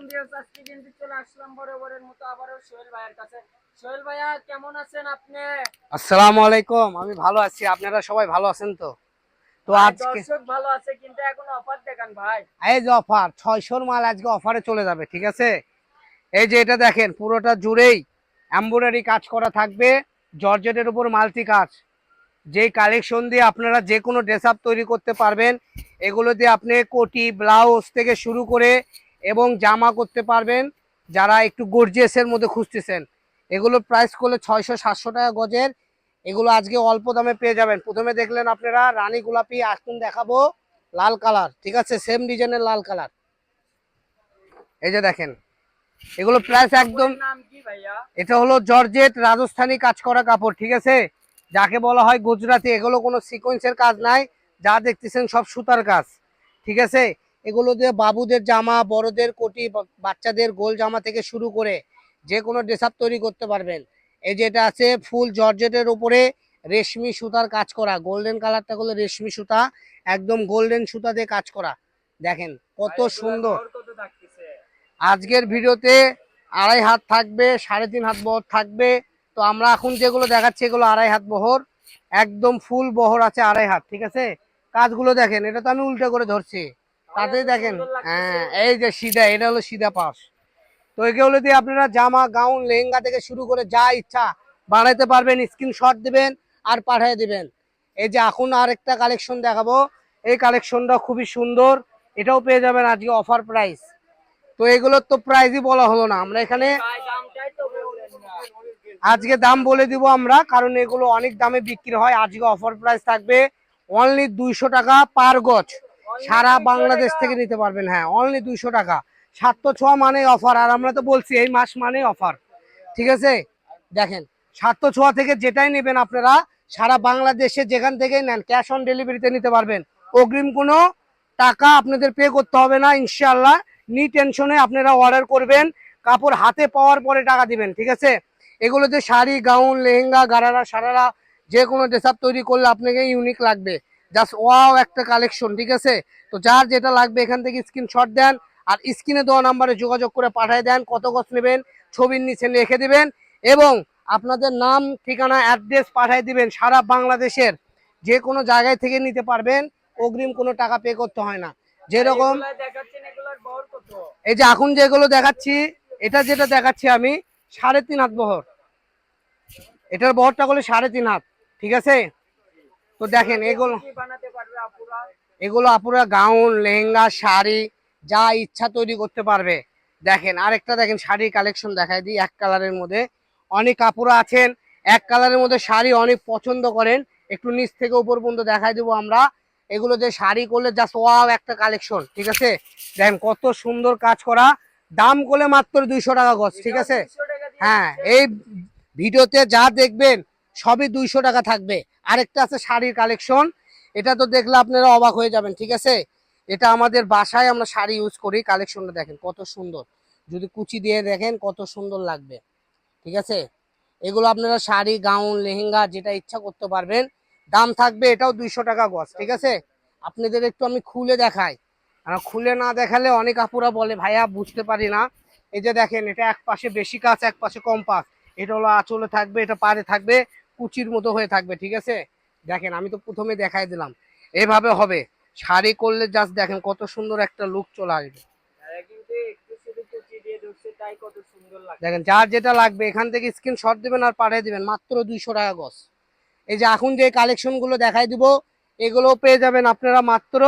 আলাইকুম ভিউয়ার্স আজকে কিন্তু চলে আসলাম বরাবরের মতো আবারও সোহেল ভাইয়ের কাছে। সোহেল ভাইয়া কেমন আছেন আপনি? আসসালামু আলাইকুম আমি ভালো আছি। আপনারা সবাই ভালো আছেন তো? তো আজকে দর্শক ভালো আছে কিন্তু এখন অফার দেখান ভাই। এই যে অফার ছয়শোর মাল আজকে অফারে চলে যাবে ঠিক আছে? এই যে এটা দেখেন পুরোটা জুড়েই এম্ব্রয়ডারি কাজ করা থাকবে জর্জেটের উপর মাল্টি কাজ। যেই কালেকশন দিয়ে আপনারা যে কোনো ড্রেস আপ তৈরি করতে পারবেন এগুলো দিয়ে আপনি কোটি ব্লাউজ থেকে শুরু করে এবং জামা করতে পারবেন যারা একটু গর্জিয়াসের মধ্যে খুঁজতেছেন। এগুলো প্রাইস করলে ছয়শো সাতশো টাকা গজের। এগুলো আজকে অল্প দামে পেয়ে যাবেন। প্রথমে দেখলেন আপনারা রানী গোলাপি এখন দেখাবো লাল কালার ঠিক আছে? সেম ডিজাইনের লাল কালার। এই যে দেখেন এগুলো প্রাইস একদম নাম এটা হলো জর্জেট রাজস্থানী কাজ করা কাপড় ঠিক আছে? যাকে বলা হয় গুজরাটি এগুলো কোনো সিকোয়েন্সের কাজ নাই। যা দেখতেছেন সব সুতার কাজ ঠিক আছে? এগুলো দিয়ে বাবুদের জামা বড়দের কোটি বাচ্চাদের গোল জামা থেকে শুরু করে যে কোনো ড্রেস আপ তৈরি করতে পারবেন। এই যে এটা আছে ফুল জর্জেটের উপরে রেশমি সুতার কাজ করা। গোল্ডেন কালারটা হলো রেশমি সুতা একদম গোল্ডেন সুতা দিয়ে কাজ করা। দেখেন কত সুন্দর। আজকের ভিডিওতে আড়াই হাত থাকবে সাড়ে তিন হাত বহর থাকবে। তো আমরা এখন যেগুলো দেখাচ্ছি এগুলো আড়াই হাত বহর। একদম ফুল বহর আছে আড়াই হাত ঠিক আছে? কাজগুলো দেখেন এটা তো আমি উল্টো করে ধরছি। তাতেই দেখেন হ্যাঁ এই যে সিধা এটা হলো সিধা পাশ তো এগুলো দিয়ে আপনারা জামা গাউন লেহেঙ্গা থেকে শুরু করে যা ইচ্ছা বানাইতে পারবেন স্ক্রিনশট দিবেন আর পাঠিয়ে দিবেন। এই যে এখন আরেকটা কালেকশন দেখাবো। এই কালেকশনটা খুবই সুন্দর এটাও পেয়ে যাবেন আজকে অফার প্রাইস তো এগুলোর তো প্রাইসই বলা হলো না আমরা এখানে আজকে দাম বলে দিব আমরা কারণ এগুলো অনেক দামে বিক্রি হয়। আজকে অফার প্রাইস থাকবে অনলি দুইশো টাকা পার গজ। সারা বাংলাদেশ থেকে নিতে পারবেন হ্যাঁ অনলি দুইশো টাকা। সাতশো ছোয়া মানে অফার আর আমরা তো বলছি এই মাস মানে অফার ঠিক আছে? দেখেন সাতশো ছোয়া থেকে যেটাই নেবেন আপনারা সারা বাংলাদেশে যেখান থেকেই নেন ক্যাশ অন ডেলিভারিতে নিতে পারবেন। অগ্রিম কোনো টাকা আপনাদের পে করতে হবে না ইনশাল্লাহ নি টেনশনে আপনারা অর্ডার করবেন কাপড় হাতে পাওয়ার পরে টাকা দিবেন ঠিক আছে? এগুলোতে শাড়ি গাউন লেহেঙ্গা গারারা সারারা যে কোনো ড্রেস আপ তৈরি করলে আপনাকে ইউনিক লাগবে। জাস্ট ওয়াও একটা কালেকশন ঠিক আছে? তো যার যেটা লাগবে এখান থেকে স্ক্রিনশট দেন আর স্ক্রিনে দেওয়া নাম্বারে যোগাযোগ করে পাঠিয়ে দেন কত কত নেবেন ছবির নিচে লিখে দিবেন এবং আপনাদের নাম ঠিকানা অ্যাড্রেস পাঠিয়ে দিবেন সারা বাংলাদেশের। যে কোনো জায়গায় থেকে নিতে পারবেন অগ্রিম কোনো টাকা পে করতে হয় না। যেরকম এই যে এখন যেগুলো দেখাচ্ছি এটা যেটা দেখাচ্ছি আমি সাড়ে তিন হাত বহর। এটার বহরটা করলে সাড়ে তিন হাত ঠিক আছে? তো দেখেন এগুলো আপুরা। এগুলো আপুরা গাউন লেহেঙ্গা শাড়ি যা ইচ্ছা তৈরি করতে পারবে। দেখেন আরেকটা দেখেন শাড়ির কালেকশন দেখাই দিই এক কালারের মধ্যে। অনেক কাপুরা আছেন এক কালারের মধ্যে শাড়ি অনেক পছন্দ করেন। একটু নিচ থেকে উপর পর্যন্ত দেখাই দেবো আমরা। এগুলো যে শাড়ি করলে জাস্ট ওয়াও একটা কালেকশন ঠিক আছে? দেখেন কত সুন্দর কাজ করা। দাম করলে মাত্র দুইশো টাকা গছ ঠিক আছে? 200 টাকা দিয়ে হ্যাঁ এই ভিডিওতে যা দেখবেন সবই দুইশো টাকা থাকবে। আরেকটা আছে শাড়ির কালেকশন এটা তো দেখলে আপনারা অবাক হয়ে যাবেন, ঠিক আছে? এটা আমাদের বাসায় আমরা শাড়ি ইউজ করি কালেকশনটা দেখেন কত সুন্দর। যদি কুচি দিয়ে দেখেন কত সুন্দর লাগবে, ঠিক আছে? এগুলো আপনারা শাড়ি, গাউন, লেহেঙ্গা, যেটা ইচ্ছা করতে পারবেন। দাম থাকবে এটাও দুইশো টাকা গজ, ঠিক আছে? আপনাদের একটু আমি খুলে দেখাই। আর খুলে না দেখালে অনেক আপুরা বলে, ভাইয়া, বুঝতে পারি না। এই যে দেখেন, এটা এক পাশে বেশি কাজ এক পাশে কম পাশ এটা হলো আঁচলে থাকবে এটা পারে থাকবে কুচির মতো হয়ে থাকবে ঠিক আছে? দেখেন আমি তো প্রথমে দেখাই দিলাম। এভাবে হবে। শাড়ি করলে জাস্ট দেখেন কত সুন্দর একটা লুক চলে আসবে। দেখেন যার যেটা লাগবে এখান থেকে স্ক্রিনশট দিবেন আর পাঠিয়ে দিবেন মাত্র দুইশো টাকা গজ। এই যে এখন যে কালেকশনগুলো দেখাই দিব এগুলো পেয়ে যাবেন আপনারা মাত্র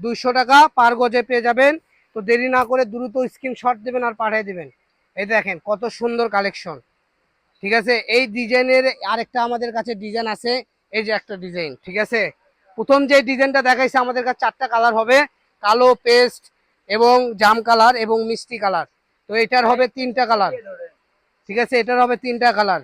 দুইশো টাকা পার গজে পেয়ে যাবেন। তো দেরি না করে দ্রুত স্ক্রিনশট দিবেন আর পাঠিয়ে দিবেন। এই দেখেন কত সুন্দর কালেকশন ঠিক আছে? এই ডিজাইনের আরেকটা আমাদের কাছে ডিজাইন আছে। এই যে একটা ডিজাইন, ঠিক আছে? প্রথম যে ডিজাইনটা দেখাইছে, আমাদের কাছে চারটা কালার হবে। কালো পেস্ট এবং জাম কালার এবং মিষ্টি কালার। তো এটার হবে তিনটা কালার। ঠিক আছে? এটার হবে তিনটা কালার।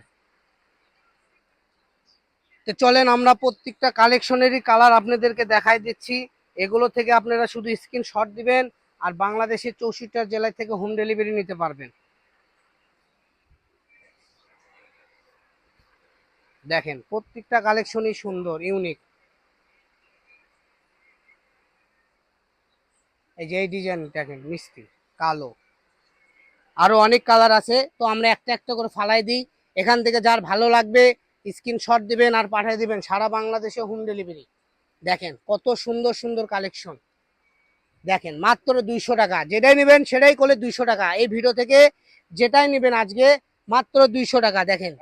তো চলেন, আমরা প্রত্যেকটা কালেকশনেরই কালার আপনাদেরকে দেখাই দিচ্ছি। এগুলো থেকে আপনারা শুধু স্ক্রিনশট দিবেন আর বাংলাদেশের চৌষট্টি জেলায় থেকে হোম ডেলিভারি নিতে পারবেন। দেখেন, প্রত্যেকটা কালেকশনই সুন্দর ইউনিক এই যে এই ডিজাইন দেখেন, মিষ্টি, কালো। আরও অনেক কালার আছে, তো আমরা একটা একটা করে ফালাই দিই। এখান থেকে যার ভালো লাগবে স্ক্রিনশট দিবেন আর পাঠিয়ে দিবেন সারা বাংলাদেশে হোম ডেলিভারি দেখেন, কত সুন্দর সুন্দর কালেকশন দেখেন, মাত্র দুইশো টাকা। যেটাই নেবেন সেটাই করলে দুইশো টাকা। এই ভিডিও থেকে যেটাই নেবেন আজকে, মাত্র দুইশো টাকা। দেখেন।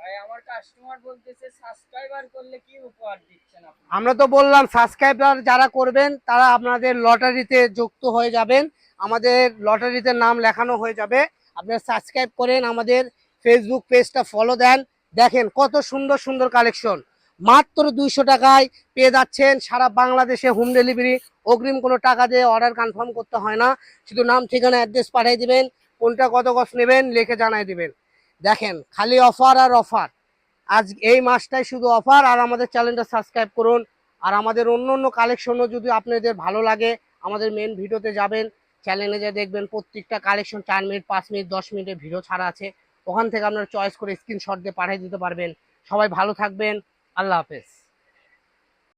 আমরা তো বললাম সাবস্ক্রাইবার যারা করবেন, তারা আপনাদের লটারিতে যুক্ত হয়ে যাবেন। আমাদের লটারিতে নাম লেখানো হয়ে যাবে। আপনারা সাবস্ক্রাইব করেন, আমাদের ফেসবুক পেজটা ফলো দেন। দেখেন কত সুন্দর সুন্দর কালেকশন মাত্র দুইশো টাকায় পেয়ে যাচ্ছেন সারা বাংলাদেশে হোম ডেলিভারি অগ্রিম কোনো টাকা দিয়ে অর্ডার কনফার্ম করতে হয় না। শুধু নাম, ঠিকানা অ্যাড্রেস পাঠিয়ে দিবেন, কোনটা কত কষ্ট নেবেন, লিখে জানাই দিবেন। দেখেন, খালি অফার আর অফার আজ এই মাসটাই শুধু অফার আর আমাদের চ্যানেলটা সাবস্ক্রাইব করুন। আর আমাদের অন্য অন্য কালেকশনও যদি আপনাদের ভালো লাগে, আমাদের মেন ভিডিওতে যাবেন চ্যানেলে যে দেখবেন, প্রত্যেকটা কালেকশন চার মিনিট পাঁচ মিনিট দশ মিনিটের ভিডিও ছাড়া আছে। ওখান থেকে আপনারা চয়েস করে স্ক্রিনশট দিয়ে পাঠিয়ে দিতে পারবেন। সবাই ভালো থাকবেন। আল্লাহ হাফেজ।